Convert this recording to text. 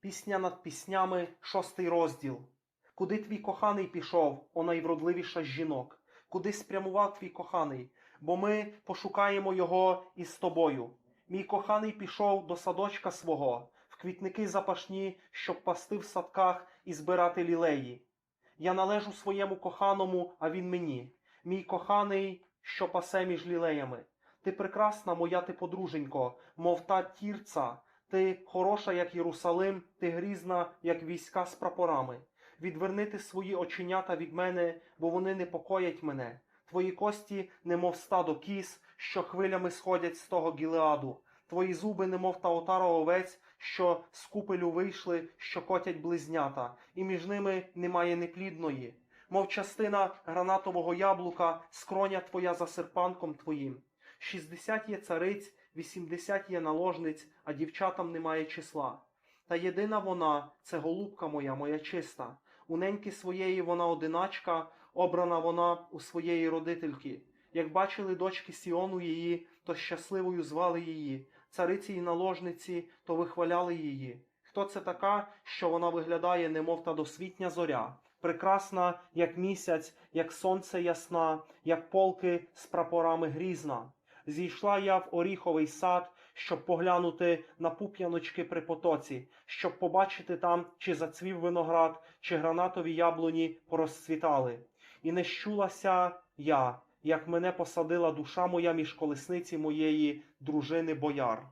Пісня над піснями, шостий розділ. Куди твій коханий пішов, о найвродливіша з жінок? Куди спрямував твій коханий? Бо ми пошукаємо його із тобою. Мій коханий пішов до садочка свого, в квітники запашні, щоб пасти в садках і збирати лілеї. Я належу своєму коханому, а він мені. Мій коханий, що пасе між лілеями. Ти прекрасна, моя ти подруженько, мов та тірца. Ти хороша, як Єрусалим, ти грізна, як війська з прапорами. Відверни ти свої оченята від мене, бо вони непокоять мене. Твої кості, немов стадо кіз, що хвилями сходять з того гілеаду. Твої зуби, немов та отара овець, що з купелю вийшли, що котять близнята, і між ними немає неплідної. Мов частина гранатового яблука, скроня твоя за серпанком твоїм. Шістдесят є цариць, вісімдесят є наложниць, а дівчатам немає числа. Та єдина вона це голубка моя, моя чиста. У неньки своєї вона одиначка, обрана вона у своєї родительки. Як бачили дочки Сіону її, то щасливою звали її, цариці й наложниці, то вихваляли її. Хто це така, що вона виглядає, немов та досвітня зоря, прекрасна, як місяць, як сонце ясна, як полки з прапорами грізна. Зійшла я в оріховий сад, щоб поглянути на пуп'яночки при потоці, щоб побачити там, чи зацвів виноград, чи гранатові яблуні порозцвітали. І не щулася я, як мене посадила душа моя між колесниці моєї дружини бояр.